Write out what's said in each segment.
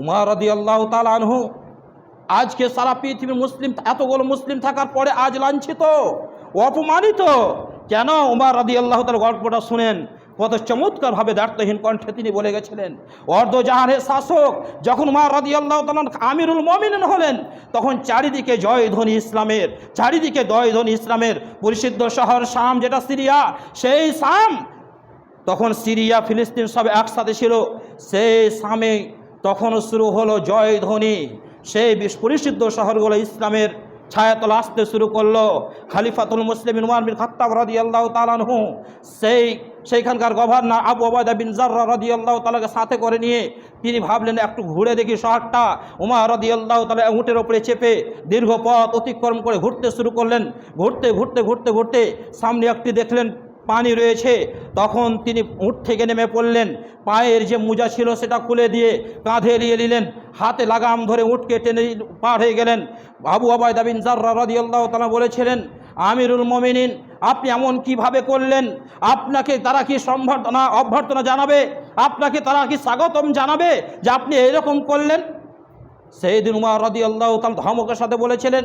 উমার রদি আল্লাহ তালানহু আজকে সারা পৃথিবীর মুসলিম, এতগুলো মুসলিম থাকার পরে আজ লাঞ্ছিত, অপমানিত। কেন? উমার রদি আল্লাহ তার গল্পটা শুনেন। কত চমৎকারভাবে দার্থহীন কণ্ঠে তিনি বলে গেছিলেন, অর্ধজাহানের শাসক, যখন উমার রদি আল্লাহ আমিরুল মমিন হলেন, তখন চারিদিকে জয়ধ্বনি ইসলামের, চারিদিকে জয়ধ্বনি ইসলামের, পরিসিদ্ধ শহর শাম, যেটা সিরিয়া, সেই শাম, তখন সিরিয়া, ফিলিস্তিন সব একসাথে ছিল, সেই সামে তখন শুরু হলো জয়ধ্বনি সেই বিশ পরিসিদ্ধ শহরগুলো ইসলামের ছায়াতলা আসতে শুরু করল। খালিফাতুল মুসলিম উমার বিন খাত্তাব রাদি আল্লাহ তালানহু সেই সেইখানকার গভর্নর আবু আবাদা বিন জার্রা রদি আল্লাহ তালাকে সাথে করে নিয়ে তিনি ভাবলেন, একটু ঘুরে দেখি শহরটা। উমার রদি আল্লাহ তালা উঁটের ওপরে চেপে দীর্ঘ পথ অতিক্রম করে ঘুরতে শুরু করলেন। ঘুরতে ঘুরতে ঘুরতে ঘুরতে সামনে একটি দেখলেন পানি রয়েছে। তখন তিনি উঠ থেকে নেমে পড়লেন। পায়ের যে মোজা ছিল সেটা খুলে দিয়ে কাঁধে নিয়ে নিলেন। হাতে লাগাম ধরে উঠকে টেনে পার হয়ে গেলেন। আবু আবায়দা বিন জার্রা রদি আল্লাহ তালা বলেছিলেন, আমিরুল মমিনিন, আপনি এমন কীভাবে করলেন? আপনাকে তারা কি সম্বর্ধনা, অভ্যর্থনা জানাবে? আপনাকে তারা কি স্বাগতম জানাবে যে আপনি এরকম করলেন? সেই দিন উমার রদি আল্লাহ তাল ধমকের সাথে বলেছিলেন,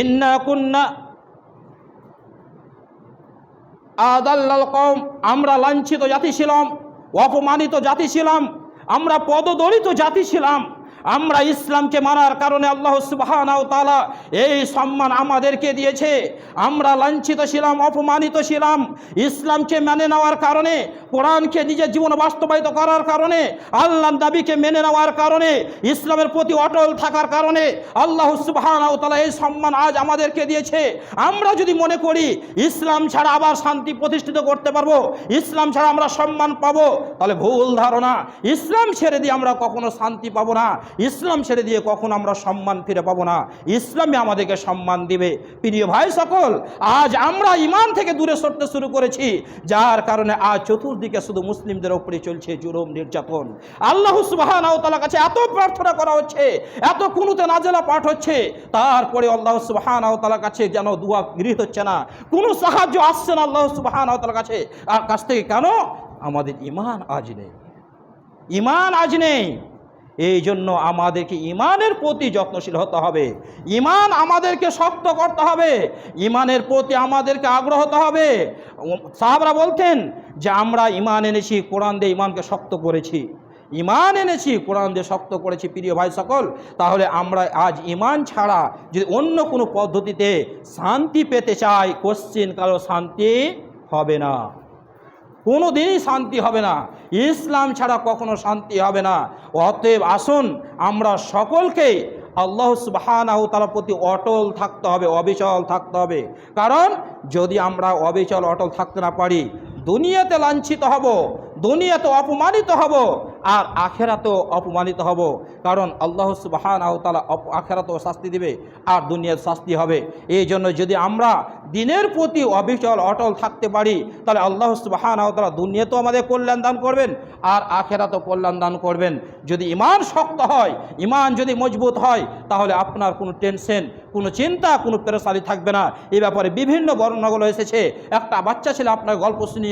ইন্না কুন্না আদাল্লাল আমরা লাঞ্ছিত জাতি ছিলাম অপমানিত জাতি ছিলাম আমরা পদদলিত জাতি ছিলাম। আমরা ইসলামকে মানার কারণে আল্লাহ সুবাহানাও তালা এই সম্মান আমাদেরকে দিয়েছে। আমরা লাঞ্ছিত ছিলাম, অপমানিত ছিলাম। ইসলামকে মেনে নেওয়ার কারণে, কোরআনকে নিজের জীবন বাস্তবায়িত করার কারণে আল্লাহ দাবিকে মেনে নেওয়ার কারণে, ইসলামের প্রতি অটল থাকার কারণে আল্লাহ সুবাহানাও তালা এই সম্মান আজ আমাদেরকে দিয়েছে। আমরা যদি মনে করি ইসলাম ছাড়া আবার শান্তি প্রতিষ্ঠিত করতে পারব, ইসলাম ছাড়া আমরা সম্মান পাবো, তাহলে ভুল ধারণা। ইসলাম ছেড়ে দিয়ে আমরা কখনো শান্তি পাবো না। ইসলাম ছেড়ে দিয়ে কখনো আমরা সম্মান ফিরে পাবো না। ইসলামে আমাদেরকে সম্মান দিবে। প্রিয় ভাই সকল, আজ আমরা ইমান থেকে দূরে সরতে শুরু করেছি। যার কারণে আজ চতুর্দিকে শুধু মুসলিমদের ওপরে চলছে জুরম নির্যাতন। আল্লাহ সুবাহানাও তালার কাছে এত প্রার্থনা করা হচ্ছে, এত কুনুতে নাজেলা পাঠ হচ্ছে, তারপরে আল্লাহ সুবাহানাও তালার কাছে যেন দুয়া গৃহীত হচ্ছে না। কোনো সাহায্য আসছে না আল্লাহ সুবাহানাও তালার কাছে। কাছ থেকে কেন? আমাদের ইমান আজ নেই। ইমান আজ নেই। এই জন্য আমাদেরকে ইমানের প্রতি যত্নশীল হতে হবে। ইমান আমাদেরকে শক্ত করতে হবে। ইমানের প্রতি আমাদেরকে আগ্রহ হতে হবে। সাহাবরা বলতেন যে, আমরা ইমান এনেছি, কোরআন দিয়ে ইমানকে শক্ত করেছি। ইমান এনেছি, কোরআন দিয়ে শক্ত করেছি, প্রিয় ভাই সকল। তাহলে আমরা আজ ইমান ছাড়া যদি অন্য কোনো পদ্ধতিতে শান্তি পেতে চাই, কোশ্চিন কারও শান্তি হবে না। কোনো দিনই শান্তি হবে না। ইসলাম ছাড়া কখনো শান্তি হবে না। অতএব আসুন, আমরা সকলকে আল্লাহ সুবাহ তালার প্রতি অটল থাকতে হবে, অবিচল থাকতে হবে। কারণ যদি আমরা অবিচল, অটল থাকতে না পারি, দুনিয়াতে লাঞ্ছিত হব। দুনিয়াতে অপমানিত হব আর আখেরাতেও অপমানিত হব। কারণ আল্লাহ সুবাহান তালা আখেরাতেও শাস্তি দিবে আর দুনিয়ার শাস্তি হবে। এই জন্য যদি আমরা দিনের প্রতি অবিচল, অটল থাকতে পারি, তাহলে আল্লাহ সুবাহান তালা দুনিয়াতেও আমাদের কল্যাণ দান করবেন আর আখেরাতেও কল্যাণ দান করবেন। যদি ইমান শক্ত হয় ইমান যদি মজবুত হয়, তাহলে আপনার কোনো টেনশন, কোনো চিন্তা, কোনো পেরেশানি থাকবে না। এ ব্যাপারে বিভিন্ন বর্ণনাগুলো এসেছে। একটা বাচ্চা ছেলে আপনার গল্প শুনিয়ে